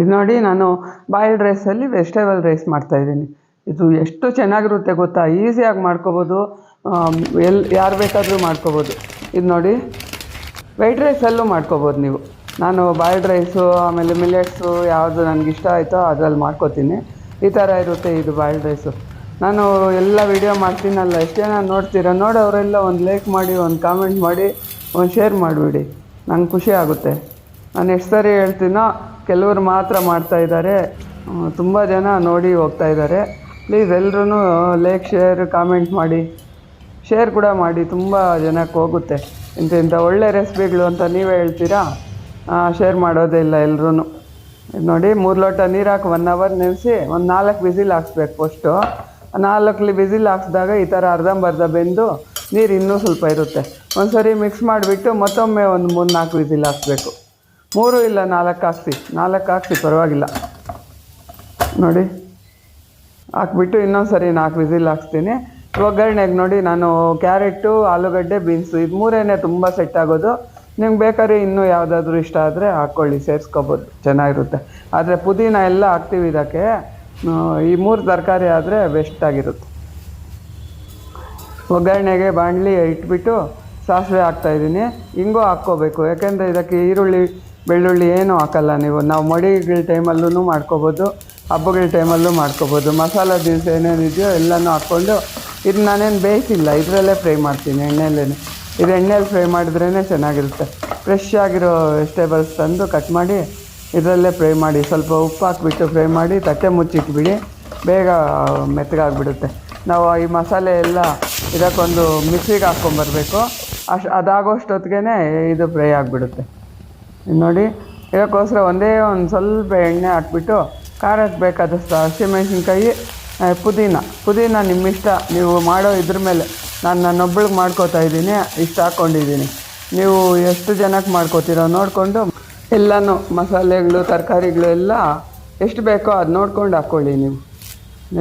ಇದು ನೋಡಿ ನಾನು ಬಾಯ್ಲ್ಡ್ ರೈಸಲ್ಲಿ ವೆಜಿಟೇಬಲ್ ರೈಸ್ ಮಾಡ್ತಾಯಿದ್ದೀನಿ ಇದು ಎಷ್ಟು ಚೆನ್ನಾಗಿರುತ್ತೆ ಗೊತ್ತಾ? ಈಸಿಯಾಗಿ ಮಾಡ್ಕೋಬೋದು. ಎಲ್ಲಿ ಯಾರು ಬೇಕಾದರೂ ಮಾಡ್ಕೋಬೋದು. ಇದು ನೋಡಿ ವೈಟ್ ರೈಸಲ್ಲೂ ಮಾಡ್ಕೋಬೋದು ನೀವು. ನಾನು ಬಾಯ್ಲ್ಡ್ ರೈಸು ಆಮೇಲೆ ಮಿಲೆಟ್ಸು ಯಾವುದು ನನಗೆ ಇಷ್ಟ ಆಯಿತೋ ಅದರಲ್ಲಿ ಮಾಡ್ಕೋತೀನಿ. ಈ ಥರ ಇರುತ್ತೆ ಇದು ಬಾಯ್ಲ್ಡ್ ರೈಸು ನಾನು ಎಲ್ಲ ವೀಡಿಯೋ ಮಾಡ್ತೀನಲ್ಲ, ಎಷ್ಟು ಜನ ನೋಡ್ತೀರ, ನೋಡೋರೆಲ್ಲ ಒಂದು ಲೈಕ್ ಮಾಡಿ, ಒಂದು ಕಾಮೆಂಟ್ ಮಾಡಿ, ಒಂದು ಶೇರ್ ಮಾಡಿಬಿಡಿ. ನಂಗೆ ಖುಷಿ ಆಗುತ್ತೆ. ನಾನು ಎಷ್ಟು ಸರಿ ಹೇಳ್ತೀನೋ ಕೆಲವರು ಮಾತ್ರ ಮಾಡ್ತಾ ಇದ್ದಾರೆ. ತುಂಬ ಜನ ನೋಡಿ ಹೋಗ್ತಾ ಇದ್ದಾರೆ. ಪ್ಲೀಸ್ ಎಲ್ಲರೂ ಲೈಕ್ ಶೇರ್ ಕಾಮೆಂಟ್ ಮಾಡಿ. ಶೇರ್ ಕೂಡ ಮಾಡಿ, ತುಂಬ ಜನಕ್ಕೆ ಹೋಗುತ್ತೆ. ಇಂಥ ಇಂಥ ಒಳ್ಳೆ ರೆಸಿಪಿಗಳು ಅಂತ ನೀವೇ ಹೇಳ್ತೀರಾ? ಶೇರ್ ಮಾಡೋದೇ ಇಲ್ಲ ಎಲ್ಲರೂ ನೋಡಿ, ಮೂರು ಲೋಟ ನೀರು ಹಾಕಿ ಒನ್ ಅವರ್ ನೆನೆಸಿ ಒಂದು ನಾಲ್ಕು ವಿಸಿಲ್ ಹಾಕ್ಸ್ಬೇಕು ಫಸ್ಟು ನಾಲ್ಕು ವಿಸಿಲ್ ಹಾಕ್ಸಿದಾಗ ಈ ಥರ ಅರ್ಧಂಬರ್ಧ ಬೆಂದು ನೀರು ಇನ್ನೂ ಸ್ವಲ್ಪ ಇರುತ್ತೆ. ಒಂದು ಸರಿ ಮಿಕ್ಸ್ ಮಾಡಿಬಿಟ್ಟು ಮತ್ತೊಮ್ಮೆ ಒಂದು ಮೂರು ನಾಲ್ಕು ವಿಸಿಲ್ ಹಾಕ್ಸ್ಬೇಕು. ಮೂರು ಇಲ್ಲ, ನಾಲ್ಕು ಹಾಕ್ತಿ ನಾಲ್ಕು ಹಾಕ್ತಿ ಪರವಾಗಿಲ್ಲ. ನೋಡಿ. ಹಾಕ್ಬಿಟ್ಟು ಇನ್ನೊಂದು ಸರಿ ನಾಲ್ಕು ವಿಸಿಲ್ ಹಾಕ್ತೀನಿ ಒಗ್ಗರಣೆಗೆ ನೋಡಿ, ನಾನು ಕ್ಯಾರೆಟು, ಆಲೂಗಡ್ಡೆ, ಬೀನ್ಸು, ಇದು ಮೂರೇ ತುಂಬ ಸೆಟ್ ಆಗೋದು. ನಿಮ್ಗೆ ಬೇಕಾದ್ರೆ ಇನ್ನೂ ಯಾವುದಾದ್ರೂ ಇಷ್ಟ ಆದರೆ ಹಾಕ್ಕೊಳ್ಳಿ ಸೇರಿಸ್ಕೋಬೋದು. ಚೆನ್ನಾಗಿರುತ್ತೆ. ಆದರೆ ಪುದೀನ ಎಲ್ಲ ಹಾಕ್ತೀವಿ ಇದಕ್ಕೆ. ಈ ಮೂರು ತರಕಾರಿ ಆದರೆ ಬೆಸ್ಟಾಗಿರುತ್ತೆ ಒಗ್ಗರಣೆಗೆ ಬಾಣಲಿ ಇಟ್ಬಿಟ್ಟು ಸಾಸಿವೆ ಹಾಕ್ತಾಯಿದ್ದೀನಿ ಹಿಂಗೂ ಹಾಕ್ಕೋಬೇಕು. ಯಾಕೆಂದರೆ ಇದಕ್ಕೆ ಈರುಳ್ಳಿ ಬೆಳ್ಳುಳ್ಳಿ ಏನೂ ಹಾಕಲ್ಲ ನೀವು. ನಾವು ಮಡಿಗಳ ಟೈಮಲ್ಲೂ ಮಾಡ್ಕೋಬೋದು, ಹಬ್ಬಗಳ ಟೈಮಲ್ಲೂ ಮಾಡ್ಕೋಬೋದು. ಮಸಾಲ ದಿವಸ ಏನೇನಿದೆಯೋ ಎಲ್ಲನೂ ಹಾಕ್ಕೊಂಡು ಇದು ನಾನೇನು ಬೇಯಿಸಿಲ್ಲ, ಇದರಲ್ಲೇ ಫ್ರೈ ಮಾಡ್ತೀನಿ ಎಣ್ಣೆಯಲ್ಲೇ ಇದು ಎಣ್ಣೆಯಲ್ಲಿ ಫ್ರೈ ಮಾಡಿದ್ರೇ ಚೆನ್ನಾಗಿರುತ್ತೆ. ಫ್ರೆಶ್ ಆಗಿರೋ ವೆಜಿಟೇಬಲ್ಸ್ ತಂದು ಕಟ್ ಮಾಡಿ ಇದರಲ್ಲೇ ಫ್ರೈ ಮಾಡಿ, ಸ್ವಲ್ಪ ಉಪ್ಪು ಹಾಕ್ಬಿಟ್ಟು ಫ್ರೈ ಮಾಡಿ ತಟ್ಟೆ ಮುಚ್ಚಿಟ್ಬಿಡಿ, ಬೇಗ ಮೆತ್ತಗಾಗ್ಬಿಡುತ್ತೆ. ನಾವು ಈ ಮಸಾಲೆ ಎಲ್ಲ ಇದಕ್ಕೊಂದು ಮಿಕ್ಸಿಗೆ ಹಾಕ್ಕೊಂಬರ್ಬೇಕು. ಅಷ್ಟು ಅದಾಗೋಷ್ಟೊತ್ತಿಗೆ ಇದು ಫ್ರೈ ಆಗಿಬಿಡುತ್ತೆ. ನೋಡಿ, ಇದಕ್ಕೋಸ್ಕರ ಒಂದೇ ಒಂದು ಸ್ವಲ್ಪ ಎಣ್ಣೆ ಹಾಕ್ಬಿಟ್ಟು ಖಾರಕ್ಕೆ ಬೇಕಾದಷ್ಟು ಹಸಿಮೆಣ್ಸಿನ್ಕಾಯಿ ಪುದೀನ. ಪುದೀನ ನಿಮ್ಮ ಇಷ್ಟ ನೀವು ಮಾಡೋ ಇದ್ರ ಮೇಲೆ ನಾನು ನನ್ನೊಬ್ಬಳಿಗೆ ಮಾಡ್ಕೋತಾ ಇದ್ದೀನಿ, ಇಷ್ಟು ಹಾಕ್ಕೊಂಡಿದ್ದೀನಿ ನೀವು ಎಷ್ಟು ಜನಕ್ಕೆ ಮಾಡ್ಕೋತೀರೋ ನೋಡಿಕೊಂಡು, ಎಲ್ಲನೂ ಮಸಾಲೆಗಳು, ತರಕಾರಿಗಳು ಎಲ್ಲ ಎಷ್ಟು ಬೇಕೋ ಅದು ನೋಡ್ಕೊಂಡು ಹಾಕ್ಕೊಳ್ಳಿ ನೀವು.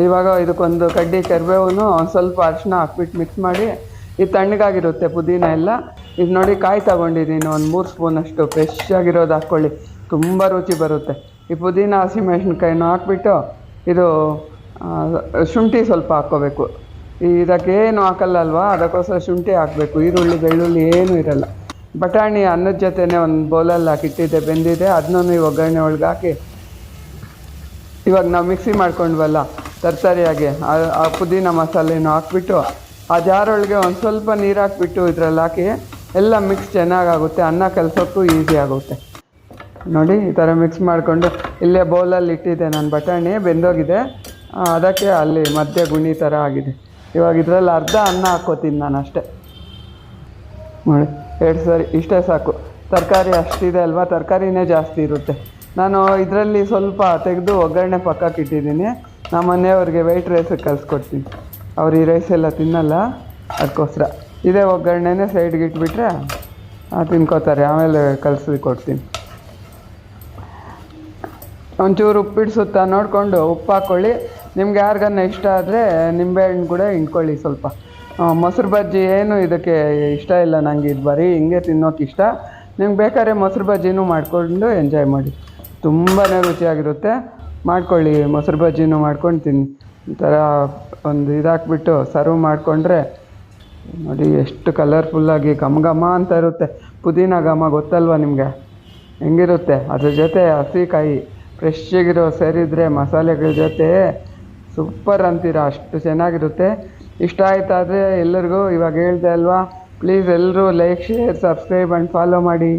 ಇವಾಗ ಇದಕ್ಕೊಂದು ಕಡ್ಡಿ ಕರಿಬೇವು ಒಂದು ಸ್ವಲ್ಪ ಅರಿಶಿನ ಹಾಕ್ಬಿಟ್ಟು ಮಿಕ್ಸ್ ಮಾಡಿ, ಈ ತಣ್ಣಗಾಗಿರುತ್ತೆ ಪುದೀನ ಎಲ್ಲ. ಇದು ನೋಡಿ ಕಾಯಿ ತಗೊಂಡಿದ್ದೀನಿ. ಒಂದು ಮೂರು ಸ್ಪೂನಷ್ಟು ಫ್ರೆಶ್ ಆಗಿರೋದು ಹಾಕ್ಕೊಳ್ಳಿ ತುಂಬ ರುಚಿ ಬರುತ್ತೆ. ಈ ಪುದೀನ ಹಸಿಮೆಣ್ಸಿನ್ಕಾಯಿನೂ ಹಾಕ್ಬಿಟ್ಟು ಇದು ಶುಂಠಿ ಸ್ವಲ್ಪ ಹಾಕ್ಕೋಬೇಕು. ಇದಕ್ಕೆ ಏನು ಹಾಕಲ್ಲ ಅಲ್ವಾ ಅದಕ್ಕೋಸ್ಕರ ಶುಂಠಿ ಹಾಕಬೇಕು. ಈರುಳ್ಳಿ, ಬೆಳ್ಳುಳ್ಳಿ ಏನೂ ಇರಲ್ಲ. ಬಟಾಣಿ ಅನ್ನದ ಜೊತೆನೇ ಒಂದು ಬೌಲಲ್ಲಿ ಹಾಕಿಟ್ಟಿದ್ದೆ ಬೆಂದಿದೆ. ಅದನ್ನೂ ಈ ಒಗ್ಗರಣೆ ಒಳಗೆ ಹಾಕಿ. ಇವಾಗ ನಾವು ಮಿಕ್ಸಿ ಮಾಡ್ಕೊಂಡ್ವಲ್ಲ ತರಕಾರಿಯಾಗಿ ಆ ಪುದೀನ ಮಸಾಲೆನೂ ಹಾಕ್ಬಿಟ್ಟು, ಆ ಜಾರೊಳಗೆ ಒಂದು ಸ್ವಲ್ಪ ನೀರು ಹಾಕ್ಬಿಟ್ಟು ಇದರಲ್ಲಿ ಹಾಕಿ ಎಲ್ಲ ಮಿಕ್ಸ್ ಚೆನ್ನಾಗಾಗುತ್ತೆ, ಅನ್ನ ಕಲಸೋಕ್ಕೂ ಈಸಿ ಆಗುತ್ತೆ. ನೋಡಿ, ಈ ಥರ ಮಿಕ್ಸ್ ಮಾಡಿಕೊಂಡು ಇಲ್ಲೇ ಬೌಲಲ್ಲಿ ಇಟ್ಟಿದ್ದೆ ನಾನು ಬಟಾಣಿ, ಬೆಂದೋಗಿದೆ. ಅದಕ್ಕೆ ಅಲ್ಲಿ ಮಧ್ಯೆ ಗುಣಿ ಥರ ಆಗಿದೆ. ಇವಾಗ ಇದರಲ್ಲಿ ಅರ್ಧ ಅನ್ನ ಹಾಕ್ಕೋತೀನಿ ನಾನು ಅಷ್ಟೇ. ನೋಡಿ, ಎರಡು ಸರಿ, ಇಷ್ಟೇ ಸಾಕು. ತರಕಾರಿ ಅಷ್ಟಿದೆ ಅಲ್ವಾ? ತರಕಾರಿನೇ ಜಾಸ್ತಿ ಇರುತ್ತೆ. ನಾನು ಇದರಲ್ಲಿ ಸ್ವಲ್ಪ ತೆಗೆದು ಒಗ್ಗರಣೆ ಪಕ್ಕಕ್ಕೆ ಇಟ್ಟಿದ್ದೀನಿ. ನಮ್ಮ ಮನೆಯವ್ರಿಗೆ ವೈಟ್ ರೈಸಿಗೆ ಕಲಿಸ್ಕೊಡ್ತೀನಿ ಅವ್ರು ಈ ರೈಸ್ ಎಲ್ಲ ತಿನ್ನಲ್ಲ, ಅದಕ್ಕೋಸ್ಕರ. ಇದೇ ಒಗ್ಗರಣೆನೇ ಸೈಡ್ಗೆ ಇಟ್ಬಿಟ್ರೆ ತಿನ್ಕೋತಾರೆ. ಆಮೇಲೆ ಕಲಸಿ ಕೊಡ್ತೀನಿ. ಒಂಚೂರು ಉಪ್ಪಿಟ್ಟು ಸುತ್ತ ನೋಡಿಕೊಂಡು ಉಪ್ಪು ಹಾಕ್ಕೊಳ್ಳಿ ನಿಮ್ಗೆ ಯಾರಿಗನ್ನ ಇಷ್ಟ ಆದರೆ ನಿಂಬೆಹಣ್ಣು ಕೂಡ ಹಿಂಡ್ಕೊಳ್ಳಿ ಸ್ವಲ್ಪ. ಮೊಸರು ಬಜ್ಜಿ ಏನು ಇದಕ್ಕೆ ಇಷ್ಟ ಇಲ್ಲ ನನಗೆ ಇದು ಬರೀ ಹಿಂಗೆ ತಿನ್ನೋಕೆ ಇಷ್ಟ. ನಿಮ್ಗೆ ಬೇಕಾದ್ರೆ ಮೊಸರು ಬಜ್ಜಿನೂ ಮಾಡಿಕೊಂಡು ಎಂಜಾಯ್ ಮಾಡಿ. ತುಂಬಾ ರುಚಿಯಾಗಿರುತ್ತೆ. ಮಾಡ್ಕೊಳ್ಳಿ, ಮೊಸರು ಬಜ್ಜಿನೂ ಮಾಡ್ಕೊಂಡು ತಿನ್ನಿ ಒಂಥರ ಥರ ಒಂದು ಇದಾಕ್ಬಿಟ್ಟು ಸರ್ವ್ ಮಾಡಿಕೊಂಡ್ರೆ ನೋಡಿ ಎಷ್ಟು ಕಲರ್ಫುಲ್ಲಾಗಿ ಘಮ ಘಮ ಅಂತ ಇರುತ್ತೆ. ಪುದೀನ ಘಮ ಗೊತ್ತಲ್ವ ನಿಮಗೆ? ಹೆಂಗಿರುತ್ತೆ? ಅದ್ರ ಜೊತೆ ಹಸಿಕಾಯಿ ಫ್ರೆಶ್ ಆಗಿರೋ ಸೇರಿದರೆ ಮಸಾಲೆಗಳ ಜೊತೆ ಸೂಪರ್ ಅಂತೀರ, ಅಷ್ಟು ಚೆನ್ನಾಗಿರುತ್ತೆ. ಇಷ್ಟ ಆಯ್ತಾದರೆ ಎಲ್ಲರಿಗೂ ಇವಾಗ ಹೇಳ್ದೆ ಅಲ್ವಾ? ಪ್ಲೀಸ್ ಎಲ್ಲರೂ like share subscribe and follow ಮಾಡಿ.